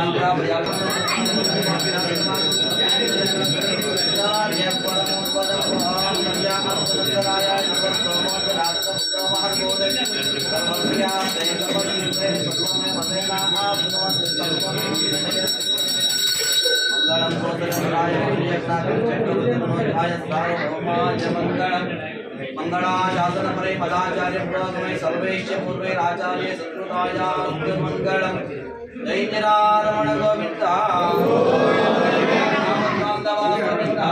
मंगलम पुत्र राय एकनाथ चंद्रदेव मनोज भाई सारो हमारे मंगलम मंगलाशासन परे पदाचार्य पुरोगमे सर्वैश्च पूर्वैराचार्य संस्कृताय मंगलम जय निरारमण गोविंदा नामकांतवा गोविंदा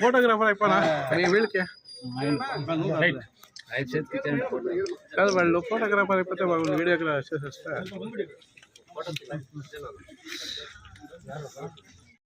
ఫోటోగ్రాఫర్ అయిపోనా నీ వీళ్ళకి కాదు వాళ్ళు ఫోటోగ్రాఫర్ అయిపోతే వాళ్ళు వీడియోగ్రాఫర్ చేసేస్తా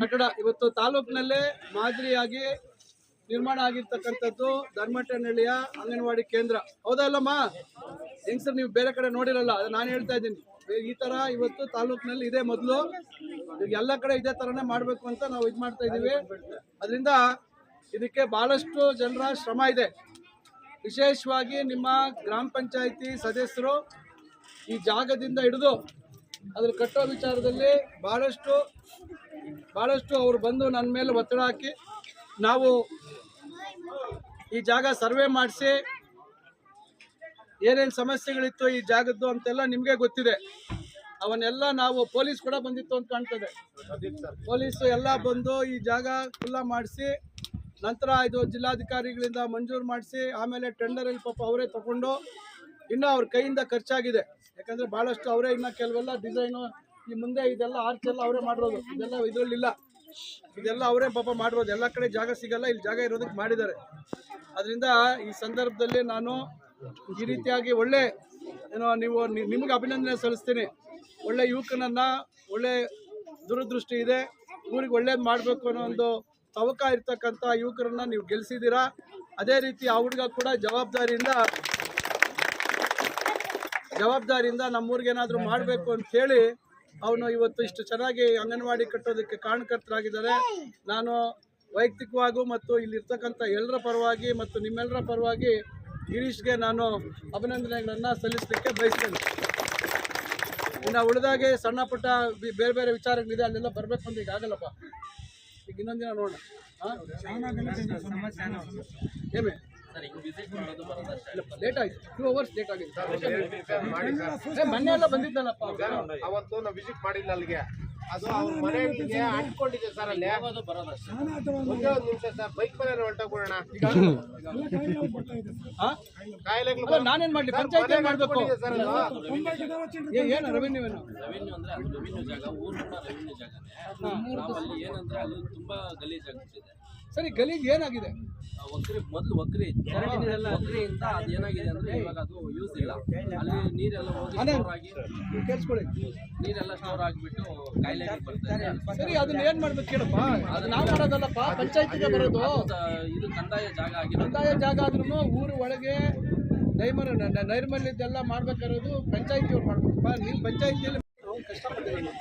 ಕಟ್ಟಡ ಇವತ್ತು ತಾಲೂಕಿನಲ್ಲೇ ಮಾದರಿಯಾಗಿ ನಿರ್ಮಾಣ ಆಗಿರ್ತಕ್ಕಂಥದ್ದು ಧರ್ಮಟ್ಟನಹಳ್ಳಿಯ ಅಂಗನವಾಡಿ ಕೇಂದ್ರ. ಹೌದಾ ಅಲ್ಲಮ್ಮ ಹೆಂಗ್ಸರ್ ನೀವು ಬೇರೆ ಕಡೆ ನೋಡಿರಲ್ಲ, ಅದು ನಾನು ಹೇಳ್ತಾ ಇದ್ದೀನಿ. ಈ ತರ ಇವತ್ತು ತಾಲೂಕಿನಲ್ಲಿ ಇದೆ ಮೊದಲು. ಎಲ್ಲ ಕಡೆ ಇದೇ ತರನೇ ಮಾಡಬೇಕು ಅಂತ ನಾವು ಇದು ಮಾಡ್ತಾ ಇದ್ದೀವಿ. ಅದರಿಂದ ಇದಕ್ಕೆ ಬಹಳಷ್ಟು ಜನರ ಶ್ರಮ ಇದೆ. ವಿಶೇಷವಾಗಿ ನಿಮ್ಮ ಗ್ರಾಮ ಪಂಚಾಯಿತಿ ಸದಸ್ಯರು ಈ ಜಾಗದಿಂದ ಹಿಡಿದು ಅದ್ರ ಕಟ್ಟೋ ವಿಚಾರದಲ್ಲಿ ಭಾಳಷ್ಟು ಭಾಳಷ್ಟು ಅವರು ಬಂದು ನನ್ನ ಮೇಲೆ ಒತ್ತಡ ಹಾಕಿ ನಾವು ಈ ಜಾಗ ಸರ್ವೆ ಮಾಡಿಸಿ, ಏನೇನು ಸಮಸ್ಯೆಗಳಿತ್ತು ಈ ಜಾಗದ್ದು ಅಂತೆಲ್ಲ ನಿಮಗೆ ಗೊತ್ತಿದೆ. ಅವನ್ನೆಲ್ಲ ನಾವು ಪೊಲೀಸ್ ಕೂಡ ಬಂದಿತ್ತು ಅಂತ ಕಾಣ್ತದೆ. ಪೊಲೀಸು ಎಲ್ಲ ಬಂದು ಈ ಜಾಗ ಖುಲ್ಲ ಮಾಡಿಸಿ, ನಂತರ ಇದು ಜಿಲ್ಲಾಧಿಕಾರಿಗಳಿಂದ ಮಂಜೂರು ಮಾಡಿಸಿ, ಆಮೇಲೆ ಟೆಂಡರಲ್ಲಿ ಪಾಪ ಅವರೇ ತಗೊಂಡು, ಇನ್ನೂ ಅವ್ರ ಕೈಯಿಂದ ಖರ್ಚಾಗಿದೆ. ಯಾಕಂದ್ರೆ ಭಾಳಷ್ಟು ಅವರೇ ಇನ್ನು ಕೆಲವೆಲ್ಲ ಡಿಸೈನು ಈ ಮುಂದೆ ಇದೆಲ್ಲ ಆರ್ಚ್ ಎಲ್ಲ ಅವರೇ ಮಾಡಿರೋದು. ಇದೆಲ್ಲ ಇದರಲ್ಲಿಲ್ಲ ಇದೆಲ್ಲ ಅವರೇ ಪಾಪ ಮಾಡಿರೋದು. ಎಲ್ಲ ಕಡೆ ಜಾಗ ಸಿಗಲ್ಲ, ಇಲ್ಲಿ ಜಾಗ ಇರೋದಕ್ಕೆ ಮಾಡಿದ್ದಾರೆ. ಅದರಿಂದ ಈ ಸಂದರ್ಭದಲ್ಲಿ ನಾನು ಈ ರೀತಿಯಾಗಿ ಒಳ್ಳೆ, ಏನೋ ನೀವು ನಿಮಗೆ ಅಭಿನಂದನೆ ಸಲ್ಲಿಸ್ತೀನಿ. ಒಳ್ಳೆ ಯುವಕನನ್ನ, ಒಳ್ಳೆ ದೂರದೃಷ್ಟಿ ಇದೆ. ಊರಿಗೆ ಒಳ್ಳೇದು ಮಾಡಬೇಕು ಅನ್ನೋ ಒಂದು ತವಕ ಇರ್ತಕ್ಕಂಥ ಯುವಕರನ್ನ ನೀವು ಗೆಲ್ಸಿದ್ದೀರಾ? ಅದೇ ರೀತಿ ಆ ಹುಡುಗ ಕೂಡ ಜವಾಬ್ದಾರಿಯಿಂದ ಜವಾಬ್ದಾರಿಯಿಂದ ನಮ್ಮೂರಿಗೆ ಏನಾದರೂ ಮಾಡಬೇಕು ಅಂತ ಹೇಳಿ ಅವನು ಇವತ್ತು ಇಷ್ಟು ಚೆನ್ನಾಗಿ ಅಂಗನವಾಡಿ ಕಟ್ಟೋದಕ್ಕೆ ಕಾರಣಕರ್ತರಾಗಿದ್ದಾರೆ. ನಾನು ವೈಯಕ್ತಿಕವಾಗೂ ಮತ್ತು ಇಲ್ಲಿರ್ತಕ್ಕಂಥ ಎಲ್ಲರ ಪರವಾಗಿ ಮತ್ತು ನಿಮ್ಮೆಲ್ಲರ ಪರವಾಗಿ ಗಿರೀಶ್ಗೆ ನಾನು ಅಭಿನಂದನೆಗಳನ್ನು ಸಲ್ಲಿಸಲಿಕ್ಕೆ ಬಯಸ್ತೇನೆ. ಇನ್ನು ಉಳಿದಾಗೆ ಸಣ್ಣ ಪುಟ್ಟ ಬಿ- ಬೇರೆ ಬೇರೆ ವಿಚಾರಗಳಿದೆ ಅಲ್ಲೆಲ್ಲ ಬರಬೇಕು ಅಂತ ಈಗ ಆಗಲ್ಲಪ್ಪ. ಈಗ ಇನ್ನೊಂದಿನ ನೋಡೋಣ. ಹಾಂ ಏಮೇ? ಲೇಟ್ ಆಯ್ತು. ಟೂ ಅವರ್ಸ್ ಲೇಟ್ ಆಗಿದೆ ಸರ್. ಮೊನ್ನೆ ಎಲ್ಲ ಬಂದಿದ್ದಲ್ಲಪ್ಪ. ಅವತ್ತು ನಾವು ವಿಸಿಟ್ ಮಾಡಿಲ್ಲ ಅಲ್ಲಿಗೆ. ಅದು ಅವ್ರ ಮನೆಗೆ ಅಂಟ್ಕೊಂಡಿದೆ ಸರ್ ಅಲ್ಲಿ. ಒಂದೇ ಒಂದು ನಿಮಿಷ ಸರ್ ಬೈಕ್ ಮೇಲೆ ಹೊರಟೋಗ್ಬಿಡೋಣ? ಕಾಯಿಲೆಗಳು ನಾನೇನ್ ಮಾಡ್ಲಿ? ಪಂಚಾಯತ್ ಏನ್ ಮಾಡ್ಬೇಕು? ಸರ್ ಅದು. ಏ- ಏನು ರೆವೆನ್ಯೂ ಏನು? ರೆವೆನ್ಯೂ ಅಂದ್ರೆ ಅದು ರೆವೆನ್ಯೂ ಜಾಗ ಊರು ರೆವೆನ್ಯೂ ಜಾಗನೇ. ನಾವಲ್ಲಿ ಏನಂದ್ರೆ ಅಲ್ಲಿ ತುಂಬಾ ಗಲೀಜ್ ಆಗ್ತಿದೆ ಸರಿ ಗಲೀಜ್ ಏನಾಗಿದೆ? ಆ ಒಕ್ರಿ ಮೊದಲು ಒಕ್ರಿ ಇತ್ತು. ಒಕ್ರಿಯಿಂದ ಅದು ಏನಾಗಿದೆ ಅಂದ್ರೆ ಇವಾಗ ಅದು ಯೂಸ್ ಇಲ್ಲ. ಅಲ್ಲಿ ನೀರೆಲ್ಲ ಹೋಗಿ. ಸ್ಟೋರ್ ಆಗಿ ಕೇಳಿಸ್ಕೊಳ್ಳಿ. ನೀರೆಲ್ಲ ಸ್ಟೋರ್ ಆಗಿಬಿಟ್ಟು ಕಾಯಿಲೆ ಬರ್ತಾರೆ ಸರಿ. ಅದನ್ನ ಏನ್ ಮಾಡ್ಬೇಕು ಕೇಳಪ್ಪ? ಅದು ನಾವು ಮಾಡೋದಲ್ಲಪ್ಪ ಪಂಚಾಯತಿಗೆ ಬರೋದು. ಅದು ಇದು ಕಂದಾಯ ಜಾಗ ಆಗಿದೆ ಕಂದಾಯ ಜಾಗ ಆದ್ರೂ ಊರು ಒಳಗೆ ನೈರ್ಮಲ್ ನೈರ್ಮಲ್ಯದೆಲ್ಲ ನೈರ್ಮಲ್ಯದ್ದೆಲ್ಲ ಮಾಡ್ಬೇಕಾಗಿರೋದು ಪಂಚಾಯತಿಯವ್ರು ಮಾಡ್ಬೇಕಪ್ಪ ನೀವು ಪಂಚಾಯತಿಯಲ್ಲಿ ನಾವು ಕಷ್ಟಪಟ್ಟಿದ್ದೀವಿ.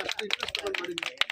ಮಾಡಿದ್ದೀನಿ